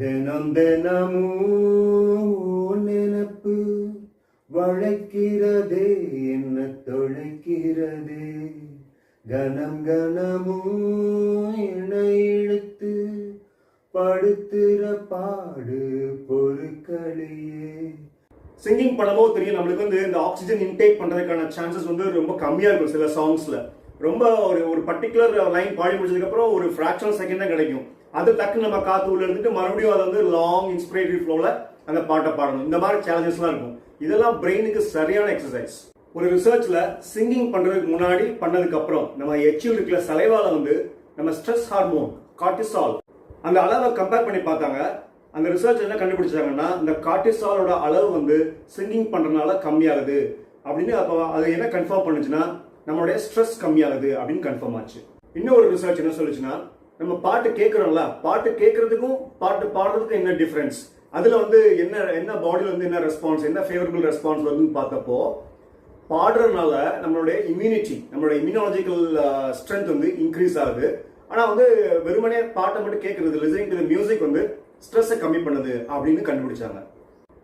தினம் தினமோ நினப்பு வளைக்கிறதே என்ன தொழைக்கிறதே கணம் கணமும் இணை இழுத்து படுத்துற பாடு பொருட்களையே. சிங்கிங் பண்ணவோ தெரியும் நம்மளுக்கு வந்து இந்த ஆக்சிஜன் இன்டேக் பண்ணுறதுக்கான சான்சஸ் வந்து ரொம்ப கம்மியாக இருக்கும் சில சாங்ஸில் ரொம்ப ஒரு ஒரு பர்டிகுலர் லைன் பாடி முடிச்சதுக்கப்புறம் ஒரு ஃப்ராக்ஷனல் செகண்ட் தான் கிடைக்கும். அது டக்குன்னு நம்ம காத்து உள்ள இருந்துட்டு மறுபடியும் அதை வந்து லாங் இன்ஸ்பிரேட்டரி ஃப்ளோவில் அந்த பாட்டை பாடணும். இந்த மாதிரி சேலஞ்சஸ்லாம் இருக்கும். இதெல்லாம் பிரெயினுக்கு சரியான எக்ஸசைஸ் ஒரு ரிசர்ச்சில் சிங்கிங் பண்ணுறதுக்கு முன்னாடி பண்ணதுக்கப்புறம் நம்ம எச்சில் இருக்கிற சலைவால வந்து நம்ம ஸ்ட்ரெஸ் ஹார்மோன் கார்டிசால் அந்த அளவை கம்பேர் பண்ணி பார்த்தாங்க. அந்த ரிசர்ச் என்ன கண்டுபிடிச்சாங்கன்னா இந்த கார்டிசாலோட அளவு வந்து சிங்கிங் பண்ணுறதுனால கம்மியாகுது. அப்படின்னு அப்போ அது என்ன கன்ஃபார்ம் பண்ணுச்சுன்னா நம்மளுடைய ஸ்ட்ரெஸ் கம்மியாகுது அப்படின்னு கன்ஃபார்ம் ஆச்சு. இன்னொரு ரிசர்ச் என்ன சொல்லுச்சுன்னா நம்ம பாட்டு கேட்குறோம்ல பாட்டு கேட்கறதுக்கும் பாட்டு பாடுறதுக்கும் என்ன டிஃப்ரென்ஸ் அதில் வந்து என்ன என்ன பாடியில் வந்து என்ன ரெஸ்பான்ஸ் என்ன ஃபேவரபிள் ரெஸ்பான்ஸ் வருதுன்னு பார்த்தப்போ பாடுறதுனால நம்மளுடைய இம்யூனிட்டி நம்மளுடைய இம்யூனாலஜிக்கல் ஸ்ட்ரென்த் வந்து இன்க்ரீஸ் ஆகுது. ஆனால் வந்து வெறுமனே பாட்டை மட்டும் கேட்கறது லிசனிங் டு மியூசிக் வந்து ஸ்ட்ரெஸ்ஸை கம்மி பண்ணுது அப்படின்னு கண்டுபிடிச்சாங்க.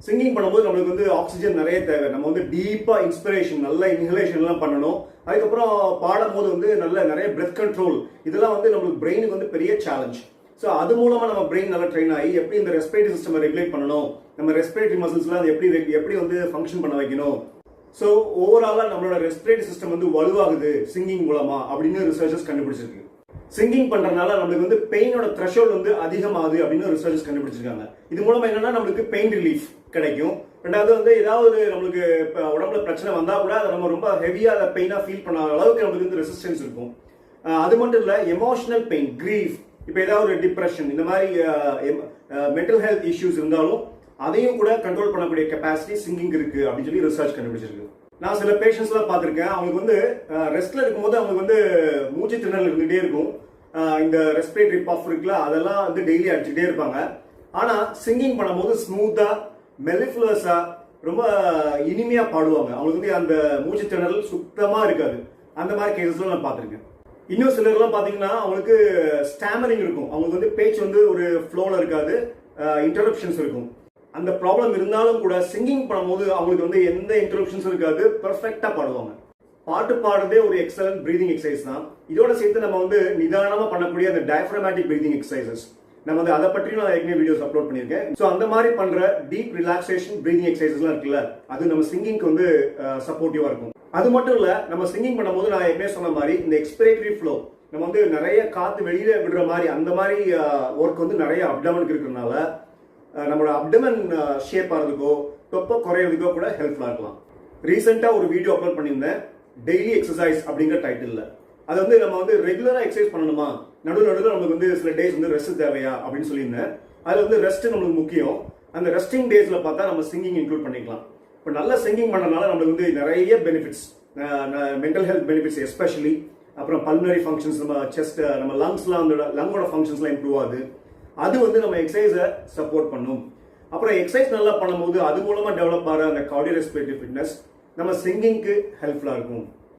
சிங்கிங் பண்ணும்போது நம்மளுக்கு வந்து ஆக்சிஜன் நிறைய தேவை. நம்ம வந்து டீப்பாக இன்ஸ்பிரேஷன் நல்ல இன்ஹலேஷன்லாம் பண்ணணும். அதுக்கப்புறம் பாடும்போது வந்து நல்ல நிறைய பிரெத் கண்ட்ரோல் இதெல்லாம் வந்து நம்மளுக்கு பிரெயினுக்கு வந்து பெரிய சேலஞ்ச் ஸோ அது மூலமாக நம்ம பிரெயின் நல்லா ட்ரெயின் ஆகி எப்படி இந்த ரெஸ்பிரேட்டரி சிஸ்டம் ரெகுலேட் பண்ணணும்? நம்ம ரெஸ்பிரேட்டரி மசில்ஸ்லாம் அது எப்படி எப்படி வந்து ஃபங்க்ஷன் பண்ண வைக்கணும்? ஸோ ஓவராலாக நம்மளோட ரெஸ்பிரேட்டரி சிஸ்டம் வந்து வலுவாகுது சிங்கிங் மூலமாக அப்படின்னு ரிசர்ச்சர்ஸ் கண்டுபிடிச்சிருக்கு சிங்கிங் பண்ணுறதுனால நம்மளுக்கு வந்து பெயினோட த்ரெஷோல் வந்து அதிகமாகுது அப்படின்னு ரிசர்ச்சர்ஸ் கண்டுபிடிச்சிருக்காங்க. இது மூலமாக என்னன்னா நம்மளுக்கு பெயின் ரிலீஃப் கிடைக்கும். ரெண்டாவது வந்து ஏதாவது நம்மளுக்கு இப்போ உடம்புல பிரச்சனை வந்தால் கூட அதை நம்ம ரொம்ப ஹெவியாக அதை பெயினாக ஃபீல் பண்ணாத அளவுக்கு நம்மளுக்கு வந்து ரெசிஸ்டன்ஸ் இருக்கும். அது மட்டும் இல்லை எமோஷனல் பெயின் கிரீஃப் இப்போ ஏதாவது ஒரு டிப்ரெஷன் இந்த மாதிரி மென்டல் ஹெல்த் இஷ்யூஸ் இருந்தாலும் அதையும் கூட கண்ட்ரோல் பண்ணக்கூடிய கெப்பாசிட்டி சிங்கிங் இருக்குது அப்படின்னு சொல்லி ரிசர்ச் கண்டுபிடிச்சிருக்கு. நான் சில பேஷண்ட்ஸ்லாம் பார்த்துருக்கேன். அவங்களுக்கு வந்து ரெஸ்ட்ல இருக்கும்போது அவங்களுக்கு வந்து மூச்சு திணறல் இருந்துகிட்டே இருக்கும். இந்த ரெஸ்பிரேட்டரி பஃப் இருக்குல்ல அதெல்லாம் வந்து டெய்லி அடிச்சுக்கிட்டே இருப்பாங்க. ஆனா சிங்கிங் பண்ணும்போது ஸ்மூத்தா மெலிஃபுலஸா ரொம்ப இனிமையா பாடுவாங்க. அவங்களுக்கு வந்து அந்த மூச்சு திணறல் சுத்தமா இருக்காது. அந்த மாதிரி கேசஸ்லாம் நான் பார்த்துருக்கேன். இன்னும் சிலர்லாம் பார்த்தீங்கன்னா அவங்களுக்கு ஸ்டாமரிங் இருக்கும். அவங்களுக்கு வந்து பேச்சு வந்து ஒரு ஃப்ளோவில் இருக்காது. இன்டரப்ஷன்ஸ் இருக்கும். அந்த ப்ராப்ளம் இருந்தாலும் கூட சிங்கிங் பண்ணும்போது அவங்களுக்கு வந்து எந்த இன்ட்ரப்ஷன்ஸும் இருக்காது பர்ஃபெக்டாக பாடுவாங்க. பாட்டு பாடுறதே ஒரு எக்ஸலன்ட் ப்ரீதிங் எக்ஸசைஸ் தான். இதோட சேர்த்து நம்ம வந்து நிதானமாக பண்ணக்கூடிய அந்த டயஃப்ரமேட்டிக் ப்ரீதிங் எக்ஸசைசஸ் நம்ம வந்து அதை பற்றியும் நான் ஏற்கனவே வீடியோஸ் அப்லோட் பண்ணியிருக்கேன். ஸோ அந்த மாதிரி பண்ணுற டீப் ரிலாக்ஸேஷன் ப்ரீதிங் எக்ஸசைஸ்லாம் இருக்குல்ல அது நம்ம சிங்கிங்க்கு வந்து சப்போர்ட்டிவாக இருக்கும். அது மட்டும் இல்லை நம்ம சிங்கிங் பண்ணும்போது நான் ஏற்கனவே சொன்ன மாதிரி இந்த எக்ஸ்பிரேட்டரி ஃப்ளோ நம்ம வந்து நிறைய காற்று வெளியில் விடுற மாதிரி அந்த மாதிரி ஒர்க் வந்து நிறைய அப்டவுனுக்கு இருக்கிறதுனால நம்மளோட அப்டமன் ஷேப் ஆகிறதுக்கோ தொப்பை குறையிறதுக்கோ கூட ஹெல்ப்ஃபுல்லாக இருக்கலாம். ரீசெண்டாக ஒரு வீடியோ அப்லோட் பண்ணியிருந்தேன். டெய்லி எக்ஸசைஸ் அப்படிங்கிற டைட்டில் அது வந்து நம்ம வந்து ரெகுலராக எக்ஸசைஸ் பண்ணணுமா? நடுவில் நடுவில் நம்மளுக்கு வந்து சில டேஸ் வந்து ரெஸ்ட் தேவையா? அப்படின்னு சொல்லியிருந்தேன். அதில் வந்து ரெஸ்ட் நம்மளுக்கு முக்கியம். அந்த ரெஸ்டிங் டேஸில் பார்த்தா நம்ம சிங்கிங் இன்க்ளூட் பண்ணிக்கலாம். இப்போ நல்ல சிங்கிங் பண்ணனால நம்மளுக்கு வந்து நிறைய benefits mental health benefits especially அப்புறம் பல்னரி ஃபங்க்ஷன்ஸ் நம்ம செஸ்ட் நம்ம லங்ஸ்லாம் வந்து லங்கோட ஃபங்க்ஷன்ஸ்லாம் இம்ப்ரூவ் ஆகுது. அது வந்து நம்ம எக்ஸசைஸை சப்போர்ட் பண்ணும். அப்புறம் எக்ஸசைஸ் நல்லா பண்ணும்போது அது மூலமாக டெவலப் ஆகிற அந்த கார்டியோ ரெஸ்பிரேட்டரி ஃபிட்னஸ் நம்ம சிங்கிங்க்கு ஹெல்ப்ஃபுல்லாக இருக்கும்.